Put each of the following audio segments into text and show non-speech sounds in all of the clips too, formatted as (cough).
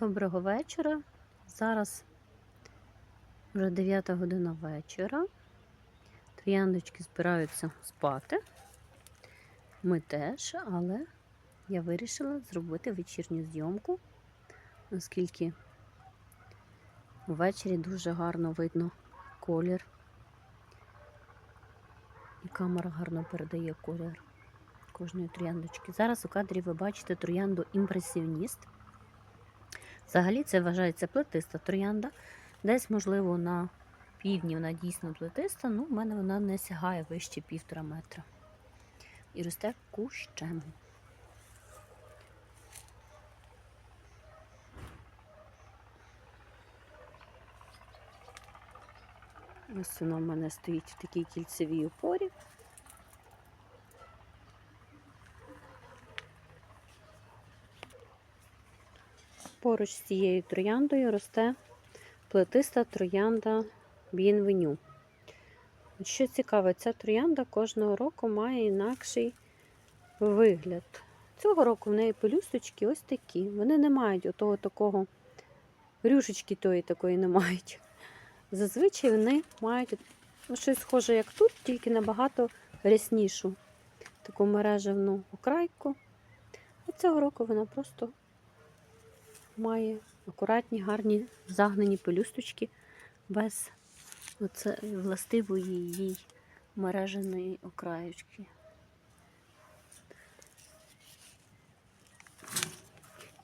Доброго вечора. Зараз вже 9 година вечора. Трояндочки збираються спати. Ми теж, але я вирішила зробити вечірню зйомку, оскільки ввечері дуже гарно видно колір. І камера гарно передає колір кожної трояндочки. Зараз у кадрі ви бачите троянду імпресіоніст. Взагалі це вважається плетиста троянда. Десь, можливо, на півдні вона дійсно плетиста, ну в мене вона не сягає вище півтора метра. І росте кущем. Ось вона в мене стоїть в такій кільцевій опорі. Поруч з цією трояндою росте плетиста троянда Б'єнвеню. Що цікаво, ця троянда кожного року має інакший вигляд. Цього року в неї пелюсточки ось такі. Вони не мають отого такого рюшечки тої такої не мають. Зазвичай вони мають ну, щось схоже, як тут, тільки набагато ряснішу таку мережевну окрайку. А цього року вона просто має акуратні, гарні загнані пелюсточки без оце, властивої їй мереженої окраєчки.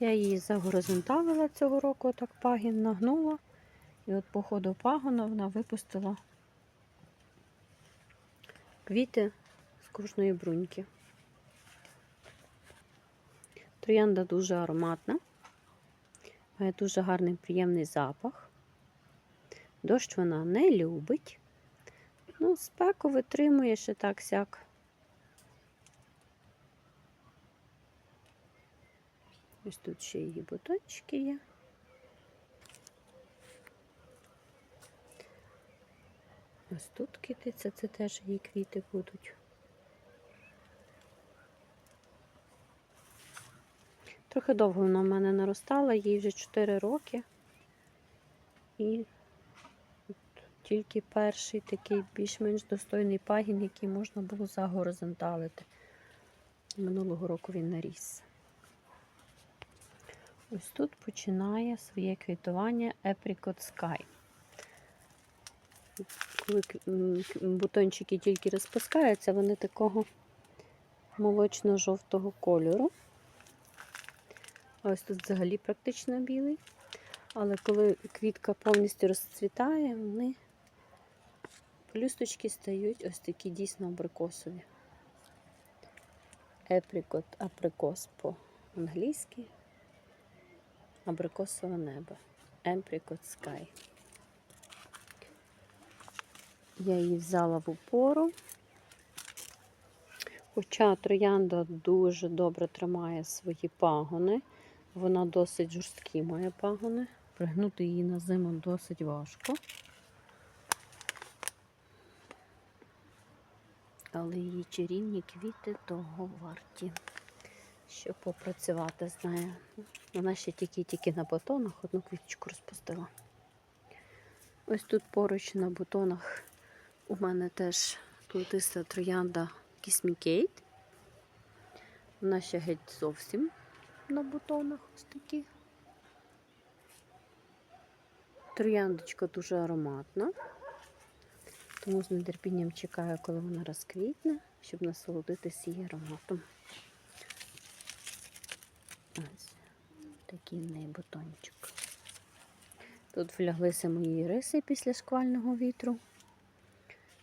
Я її загоризонталила цього року, так пагін нагнула. І от по ходу пагона вона випустила квіти з кожної бруньки. Троянда дуже ароматна. Має дуже гарний приємний запах. Дощ вона не любить. Ну, спеку витримує ще так сяк. Ось тут ще її бутончики є. Ось тут китиця, це теж її квіти будуть. Трохи довго вона в мене наростала, їй вже 4 роки. І тільки перший такий більш-менш достойний пагін, який можна було загоризонталити. Минулого року він наріс. Ось тут починає своє квітування Apricot Sky. Коли бутончики тільки розпускаються, вони такого молочно-жовтого кольору. Ось тут взагалі практично білий. Але коли квітка повністю розцвітає, вони плюсточки стають ось такі дійсно абрикосові. Еприкот, априкос по-англійськи. Абрикосове небо. Apricot Sky. Я її взяла в упору. Хоча троянда дуже добре тримає свої пагони. Вона досить жорсткі має пагони. Пригнути її на зиму досить важко. Але її чарівні квіти того варті, щоб попрацювати з нею. Вона ще тільки-тільки на бутонах одну квіточку розпустила. Ось тут поруч на бутонах у мене теж плетиста троянда Кісмікейт. Вона ще геть зовсім на бутонах ось такі. Трояндочка дуже ароматна, тому з нетерпінням чекаю, коли вона розквітне, щоб насолодитися її ароматом. Ось такий в неї бутончик. Тут вляглися мої риси після шквального вітру,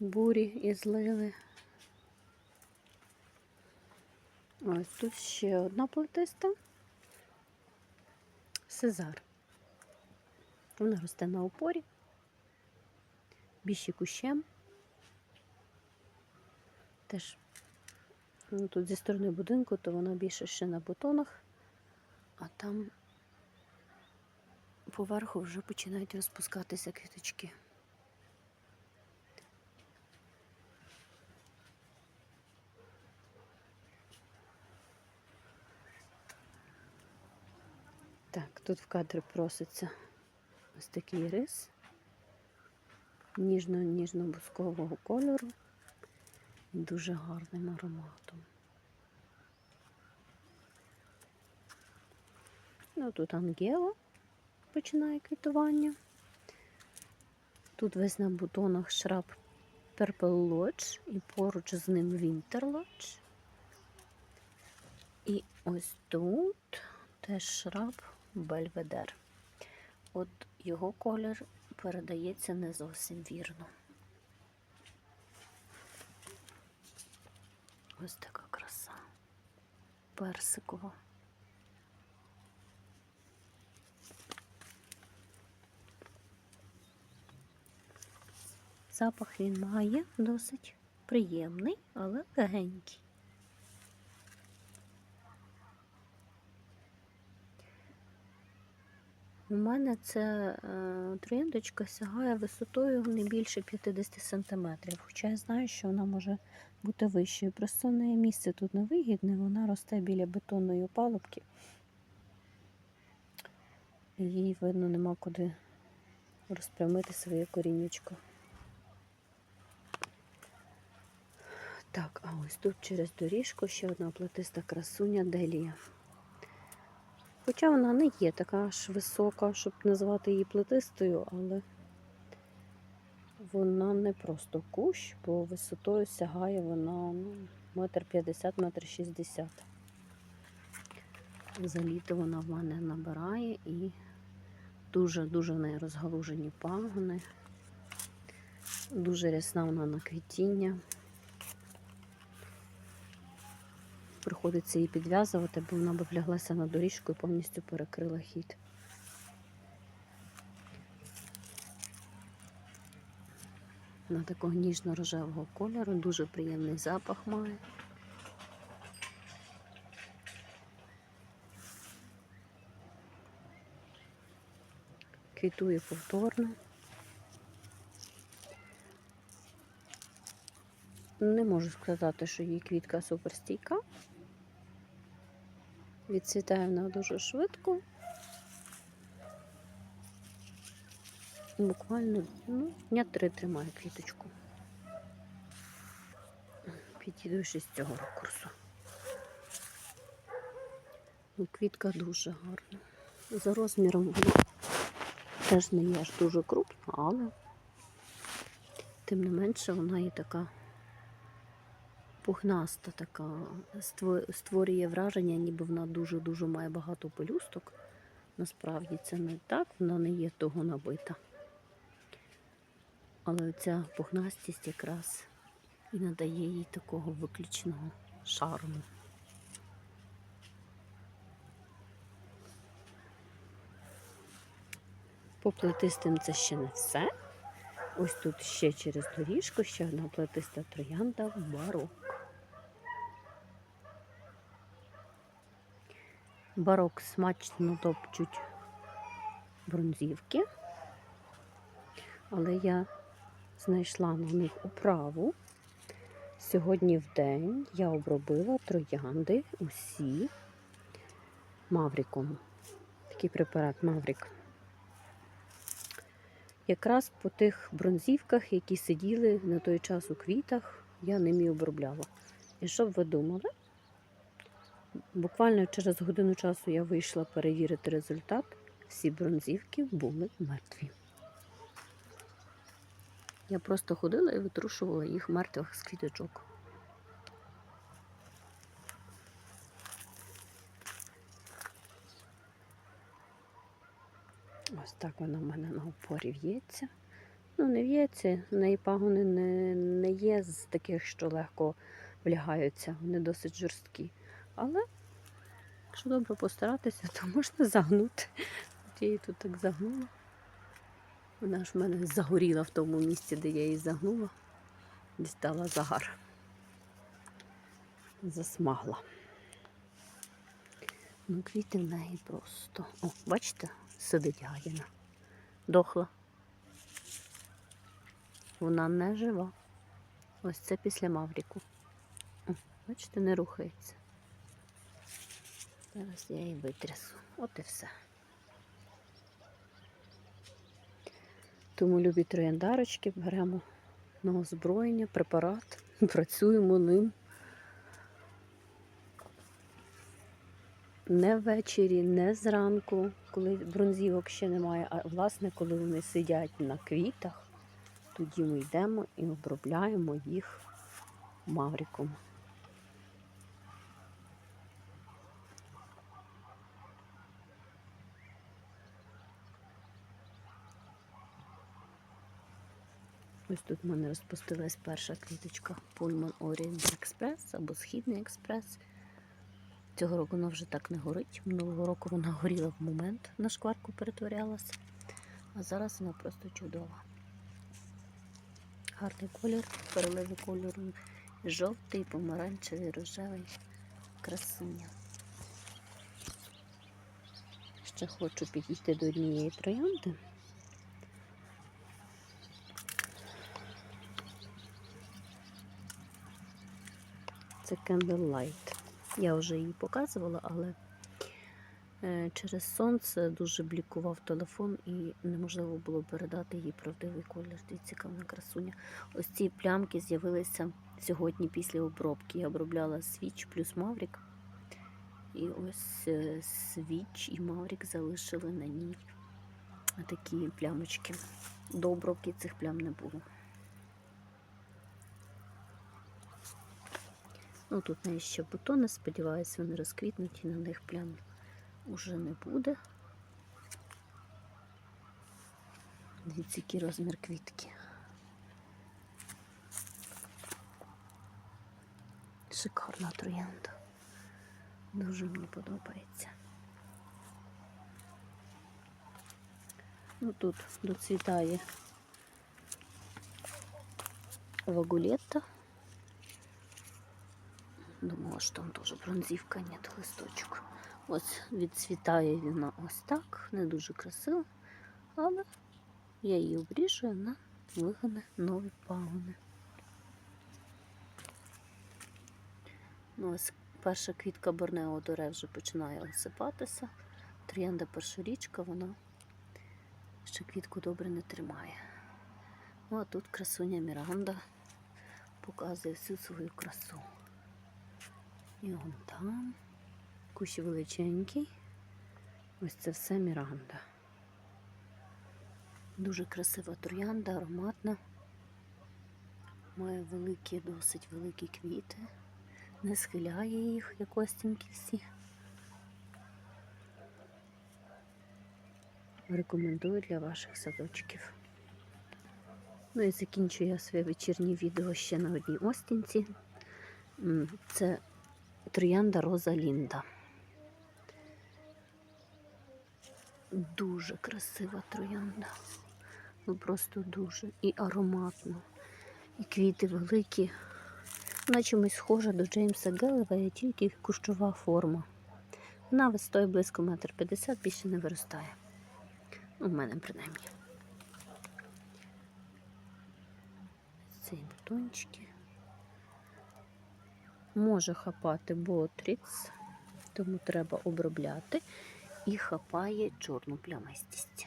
бурі і зливи. Ось тут ще одна плетиста. Сезар. Вона росте на опорі, більше кущем. Теж ну, тут зі сторони будинку, то вона більше ще на бутонах, а там поверху вже починають розпускатися квіточки. Тут в кадр проситься ось такий рис ніжно-ніжно-бускового кольору і дуже гарним ароматом. Ну, тут ангела починає квітування. Тут весь на бутонах шраб Purple Lodge і поруч з ним Winter Lodge. І ось тут теж шраб Бельведер. От його колір передається не зовсім вірно. Ось така краса. Персикова. Запах він має досить приємний, але легенький. У мене ця е, трояндочка сягає висотою не більше 50 см, хоча я знаю, що вона може бути вищою. Просто в неї місце тут невигідне, вона росте біля бетонної опалубки. І їй, видно, нема куди розпрямити своє коріннячко. Так, а ось тут через доріжку ще одна плетиста красуня Делія. Хоча вона не є така аж висока, щоб назвати її плетистою, але вона не просто кущ, бо висотою сягає вона ну, метр п'ятдесят, метр шістдесят. За літо вона в мене набирає і дуже-дуже в неї розгалужені пагони. Дуже рясна вона на квітіння. Приходиться її підв'язувати, бо вона б вляглася на доріжку і повністю перекрила хід. Вона такого ніжно-рожевого кольору, дуже приємний запах має. Квітує повторно. Не можу сказати, що її квітка суперстійка. Відцвітає вона дуже швидко. Буквально ну, дня три тримає квіточку. Підійду ще з цього ракурсу. Ну, Квітка дуже гарна. За розміром вона теж не є аж дуже крупна, але тим не менше вона є така пухнаста така, створює враження, ніби вона дуже-дуже має багато пелюсток. Насправді це не так, вона не є того набита. Але ця пухнастість якраз і надає їй такого виключного шарму. По плетистим це ще не все. Ось тут ще через доріжку ще одна плетиста троянда в барок. Барок смачно топчуть бронзівки, але я знайшла на них управу. Сьогодні в день я обробила троянди усі мавриком. Такий препарат Маврик. Якраз по тих бронзівках, які сиділи на той час у квітах, я ними обробляла. І що б ви думали? Буквально через годину часу я вийшла перевірити результат. Всі бронзівки були мертві. Я просто ходила і витрушувала їх мертвих з квіточок. Ось так вона в мене на опорі в'ється. Ну, не в'ється, в неї пагони не, не є з таких, що легко влягаються, вони досить жорсткі. Але, якщо добре постаратися, то можна загнути. От я її тут так загнула. Вона ж в мене загоріла в тому місці, де я її загнула. Дістала загар. Засмагла. Ну, квіти в неї просто. О, бачите, сидить гадіна. Дохла. Вона не жива. Ось це після Мавріку. О, бачите, не рухається. Зараз я її витрясу. От і все. Тому любі трояндарочки, беремо на озброєння, препарат, (laughs) працюємо ним. Не ввечері, не зранку, коли бронзівок ще немає, а власне, коли вони сидять на квітах, тоді ми йдемо і обробляємо їх мавріком. Ось тут в мене розпустилась перша квіточка Pullman Orient Express або Східний експрес. Цього року вона вже так не горить. Минулого року вона горіла в момент, на шкварку перетворялася. А зараз вона просто чудова. Гарний колір, переливи кольору жовтий, помаранчевий, рожевий, красуня. Ще хочу підійти до однієї троянди. Це Candlelight. Я вже її показувала, але е, через сонце дуже блікував телефон і неможливо було передати їй правдивий колір. Дивіться, вона красуня. Ось ці плямки з'явилися сьогодні після обробки. Я обробляла свіч плюс Маврік. І ось е, свіч і Маврік залишили на ній такі плямочки. До обробки цих плям не було. Ну, тут неї ще бутони, сподіваюся, вони розквітнуть і на них плям уже не буде. Дивіться, який розмір квітки. Шикарна троянда. Дуже мені подобається. Ну, тут доцвітає вагулетта. Думала, що там теж бронзівка, ні, листочок. Ось відцвітає вона ось так, не дуже красиво, але я її обріжу, вона вигане нові пагони. Ну, ось перша квітка Борнео Доре вже починає осипатися. Троянда першорічка, вона ще квітку добре не тримає. Ну, а тут красуня Міранда показує всю свою красу. І он там. Кущ величенький. Ось це все Міранда. Дуже красива троянда, ароматна. Має великі, досить великі квіти. Не схиляє їх, як остінки всі. Рекомендую для ваших садочків. Ну і закінчую я своє вечірнє відео ще на одній остінці. Це Троянда Роза Лінда. Дуже красива троянда. Ну просто дуже. І ароматно. І квіти великі. Вона чимось схожа до Джеймса Геллева, є тільки кущова форма. Вона висотою близько метр п'ятдесят, більше не виростає. У мене принаймні. Ці бутончики може хапати ботрікс, тому треба обробляти і хапає чорну плямистість.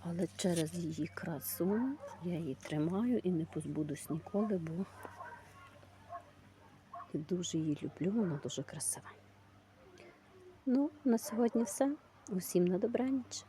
Але через її красу я її тримаю і не позбудусь ніколи, бо дуже її люблю, вона дуже красива. Ну, на сьогодні все. Усім на добраніч.